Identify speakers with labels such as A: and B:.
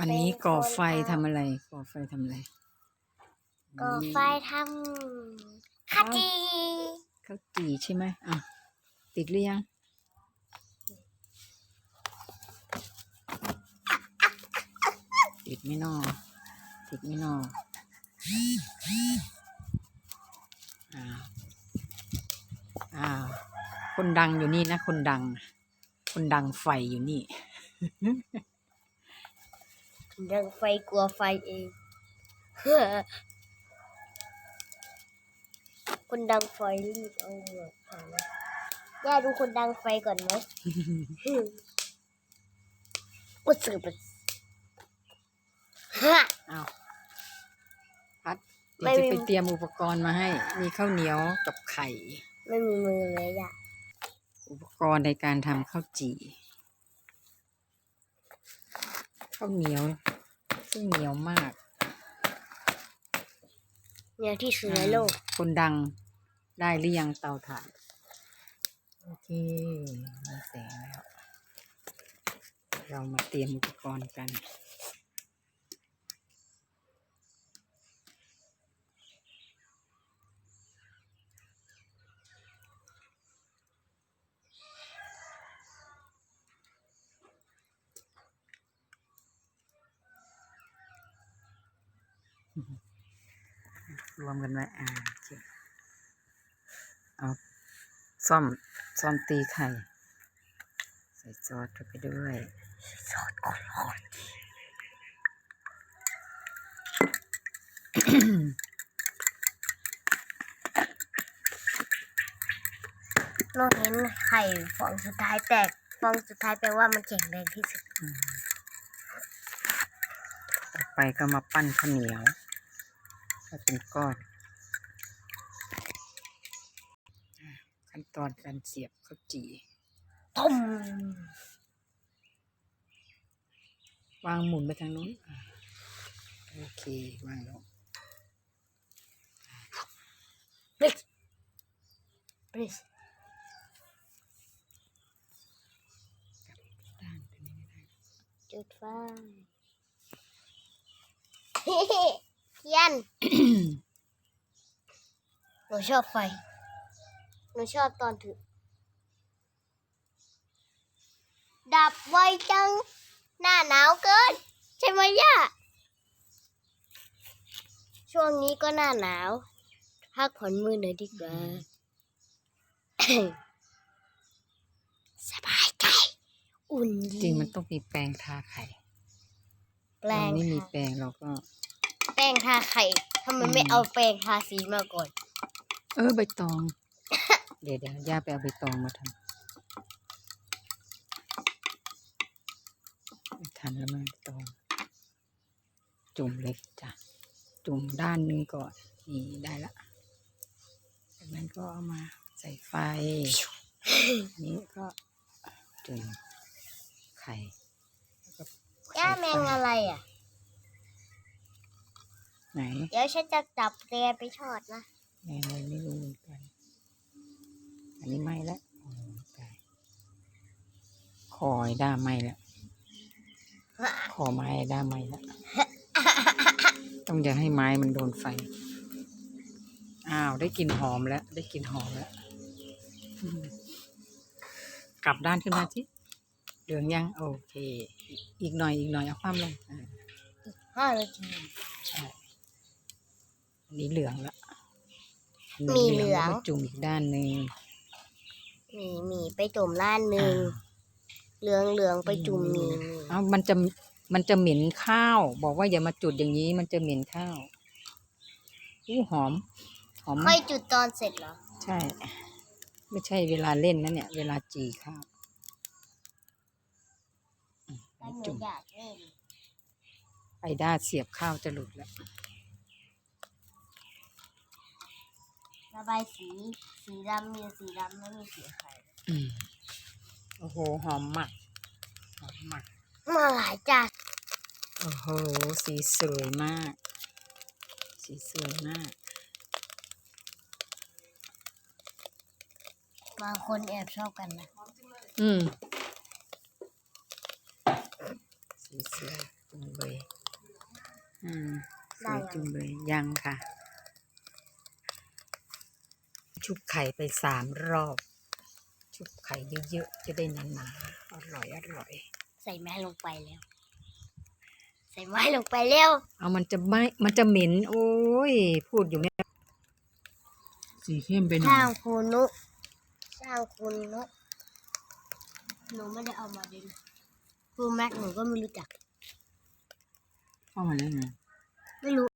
A: วันนี้ก่อไฟทำอะไร ก่อไฟทำอะไร
B: ก่อไฟทำข้าวจี
A: ข้าวจี่ใช่ไหมอะ ติดหรือยังติดไม่นอติดไม่นออ้าวอ้าวคนดังอยู่นี่นะ คนดัง คนดังไฟอยู่นี่
B: ดังไฟกลัวไฟเองคนดังไฟรีบเอาหมวกใส่นะย่าดูคนดังไฟก่อนไหมอุดสืบฮะ
A: อ้าวพัด
B: ไม่
A: เดี๋ยวจะ
B: มี
A: ไปเตรียมอุปกรณ์มาให้ มีข้าวเหนียวกับไข่
B: ไม่มีมือเลยย่า
A: อุปกรณ์ในการทำข้าวจี่ข้าวเหนียว ซึ่งเหนียวมาก
B: เนี่ยที่สุดในโลก
A: คนดังได้หรือยังเตาถ่าน โอเคมีแสงแล้ว เรามาเตรียมอุปกรณ์กัน รวมกันไว้อ่าโอเคเอาซ่อมซ่อมตีไข่ ใส่ซอสเข้าไปด้วยซอสก่อนร้อน
B: เราเห็นไข่ฟองสุดท้ายแตกฟองสุดท้ายแปลว่ามันแข็งแรงที่สุด
A: ต่อไปก็มาปั้นข้าวเหนียว ให้เป็นก้อน ขั้นตอนการเสียบข้าวจี่
B: ต้ม
A: วางหมุนไปทางนู้น โอเค วางลง
B: บริสบริส
A: ด้านตัวนี้ไม่ได้
B: จุดไฟ ทียน หนูชอบไฟ หนูชอบตอนถือ ดับไวจัง หน้าหนาวเกิน ใช่ไหมย่า ช่วงนี้ก็หน้าหนาว พักผ่อนมือหน่อยดีกว่า สบายใจ อุ่น
A: จ
B: ดี
A: ริงมันต้องมีแปรงทาไข่
B: แปล
A: เรา
B: ง
A: ไม่มี
B: ค่ะ
A: แปรงเราก็
B: แป้งทาไข่ทำไมไม่
A: อืม
B: เอาแป้งทาสีมาก่อน
A: เออใบตอง เดี๋ยวเดี๋ยวย่าไปเอาใบตองมาทำไม่ทันแล้วมั้งใบตอง จุ่มเล็กจ้ะ จุ่มด้านหนึงก่อน นี่ได้ละจากนั้นก็เอามาใส่ไฟ นี้ก็จุ่มไข่แล้วก็ใส่
B: ย่าแมง
A: ไฟ
B: อะไรอะ
A: ไหน
B: เดี๋ยวฉันจะจับเตียไปทอดนะ
A: แมงอะไรไม่รู้เหมือนกัน อันนี้ไหม้แล้วโอ้ตายคอยด้ามไหม้แล้วคอไม้ด้ามไหม้แล้วต้องอย่าให้ไม้มันโดนไฟ อ้าว ได้กลิ่นหอมแล้ว ได้กลิ่นหอมแล้วอืมกลับด้านขึ้นมาสิเหลืองยัง โอเค อีกหน่อยอีกหน่อยเอาความลงอ่า
B: ห้านาที
A: ใช่อั นนี้เหลืองแล้ว
B: มีเหลือง
A: แล้วก็จุ่มอีกด้านหนึ่ง
B: หมีหมีไปจุ่มล้านหนึ่ง
A: อ่า
B: เหลืองเหลืองไปจุ่มหมีหมี
A: เอ้ามันจะมันจะเหม็นข้าว บอกว่าอย่ามาจุดอย่างนี้ มันจะเหม็นข้าวอู้หอม หอม
B: ค่อยจุดตอนเสร็จเหรอ
A: ใช่ ไม่ใช่เวลาเล่นนะเนี่ย เวลาจีข้าวอืม
B: แล้วหนู
A: จุ่ม
B: อยากเล่น
A: ไอด้าเสียบข้าวจะหลุดแล้ว
B: ระบายสี สีดำมีสีดำไม่มีสีไข่
A: อืมโอ้โห หอมมากหอมมาก
B: มาหลายจ้า
A: โอ้โห สีสวยมาก สีสวยมาก
B: บางคนแอบชอบกันนะ
A: อืม สีสวยจุงเบยอืมส
B: ได้
A: วย
B: ยัง
A: จุงเบยยังค่ะ ชุบไข่ไปสามรอบ ชุบไข่เยอะๆ จะได้หนาๆอร่อยอร่อย
B: ใส่ไม้ลงไปแล้ว ใส่ไม้ลงไปแล้ว
A: เอามันจะไม่มันจะเหม็น โอ้ย พูดอยู่ไม่สีเข้มไปหน่อ
B: ช่ายงคุณนุช่างคุณนุหนูไม่ได้เอามาด้วยนะครูแม็กหนูก็ไม่รู้จัก
A: เข้ามาได้ไง
B: ไม่รู้